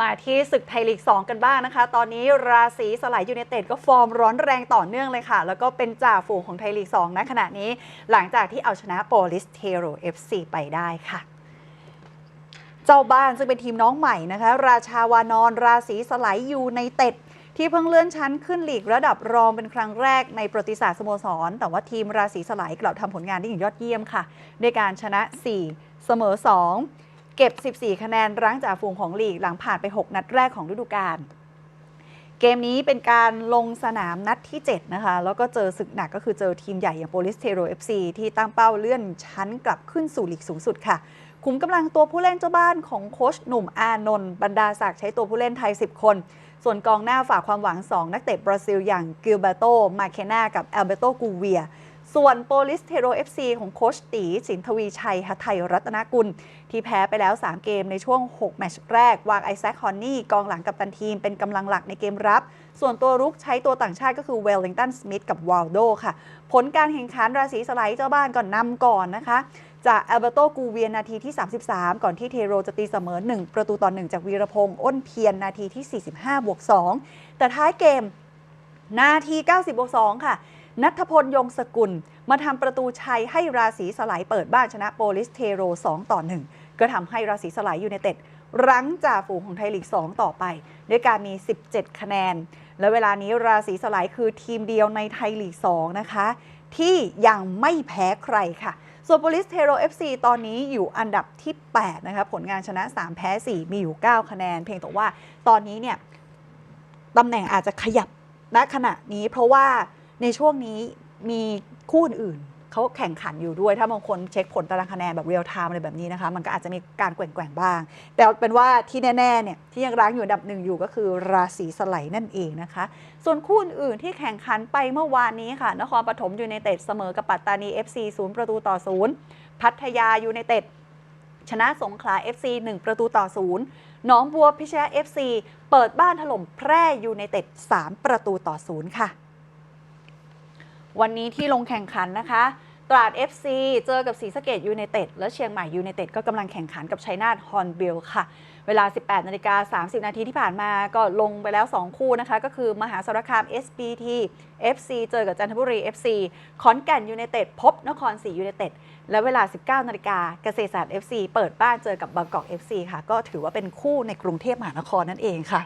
มาที่ศึกไทยลีก 2 กันบ้างนะคะ ตอนนี้ราศีสลายยูไนเต็ดก็ฟอร์มร้อนแรงต่อเนื่องเลยค่ะ แล้วก็เป็นจ่าฝูงของไทยลีก2ณขณะนี้ หลังจากที่เอาชนะโปลิสเทโร FC ไปได้ค่ะเจ้าบ้านซึ่งเป็นทีมน้องใหม่นะคะ ราชาวานอนราศีสไลด์ยูไนเต็ด ที่เพิ่งเลื่อนชั้นขึ้นลีกระดับรองเป็นครั้งแรกในประวัติศาสตร์สโมสร แต่ว่าทีมราศีสไลด์กลับทำผลงานได้อย่างยอดเยี่ยมค่ะ ด้วยการชนะ 4 เสมอ 2 เก็บ 14 คะแนนรั้งจากฝูงของลีกหลังผ่านไป 6 นัดแรกของฤดูกาลเกมนี้เป็นการลงสนามนัดที่ 7 นะคะ แล้วก็เจอศึกหนักก็คือเจอทีมใหญ่อย่างโปลิสเทโร FC ที่ตั้งเป้าเลื่อนชั้นกลับขึ้นสู่ลีกสูงสุดค่ะ คุมกำลังตัวผู้เล่นเจ้าบ้านของโค้ชหนุ่มอานนท์บรรดาศักดิ์ใช้ตัวผู้เล่นไทย 10 คน ส่วนกองหน้าฝากความหวัง 2 นักเตะบราซิลอย่างกิลเบโตมาเคนากับแอลเบโตกูเวีย ส่วนโปลิสเทโร FC ของโคชตีสินทวีชัยหไทยรัตนกุล ที่แพ้ไปแล้ว 3 เกมในช่วง 6 แมตช์แรก วางไอแซคฮอนนี่ กองหลังกับตันทีมเป็นกำลังหลักในเกมรับ ส่วนตัวรุกใช้ตัวต่างชาติก็คือเวลลิงตันสมิธกับวาลโดค่ะ ผลการแข่งขันราศีสไลด์เจ้าบ้านก่อนนำก่อนนะคะจากแอลเบโตกูเวียนนาทีที่ 33 ก่อนที่เทโรจะตีเสมอ 1 ประตูต่อ 1 จากวีรพงษ์อ้นเพียรนาทีที่ 45บวก2แต่ท้ายเกมนาที 90บวก2ค่ะ นัทพลยงสกุล มาทำประตูชัยให้ราศีสไลด์เปิดบ้านชนะโปลิสเทโร 2 ต่อ 1 ก็ทำให้ราศีสไลด์ยูไนเต็ดรั้งจ่าฝูงของไทยลีก 2 ต่อไป ด้วยการมี 17 คะแนน และเวลานี้ราศีสไลด์คือทีมเดียวในไทยลีก 2 นะคะ ที่ยังไม่แพ้ใครค่ะส่วนโปลิสเทโร FC ตอนนี้อยู่อันดับที่ 8 นะคะผลงานชนะ 3 แพ้ 4 มีอยู่ 9 คะแนน เพียงแต่ว่าตอนนี้เนี่ยตำแหน่งอาจจะขยับณขณะนี้เพราะว่า ในช่วงนี้มีคู่อื่นเขาแข่งขันอยู่ด้วย ถ้าบางคนเช็คผลตารางคะแนนแบบเรียลไทม์อะไรแบบนี้นะคะ มันก็อาจจะมีการแกว่งๆบ้าง แต่เป็นว่าที่แน่ๆเนี่ยที่ยังรั้งอยู่ดับหนึ่งอยู่ก็คือราศีสไลด์นั่นเองนะคะ ส่วนคู่อื่นที่แข่งขันไปเมื่อวานนี้ค่ะ นครปฐมยูไนเต็ดเสมอกับปัตตานี FC 0 ประตูต่อ 0 พัทยายูไนเต็ดชนะสงขลา FC 1 ประตูต่อ0หนองบัวพิชยะ FC เปิดบ้านถล่มแพร่ยูไนเต็ด3 ประตูต่อ 0 ค่ะ วันนี้ที่ลงแข่งขันนะคะ ตราด FC เจอกับศรีสะเกดยูไนเต็ดและเชียงใหม่ยูไนเต็ดก็กำลังแข่งขันกับชัยนาทฮอนบิลค่ะ เวลา 18นาฬิกา30 นาทีที่ผ่านมาก็ลงไปแล้ว 2 คู่นะคะ ก็คือมหาสารคาม SBT FC เจอกับจันทบุรี FC ขอนแก่นยูไนเต็ดพบนครศรียูไนเต็ดและเวลา 19นาฬิกาเกษตรศาสตร์ FC เปิดบ้านเจอกับบางกอก FC ค่ะ ก็ถือว่าเป็นคู่ในกรุงเทพมหานครนั่นเองค่ะ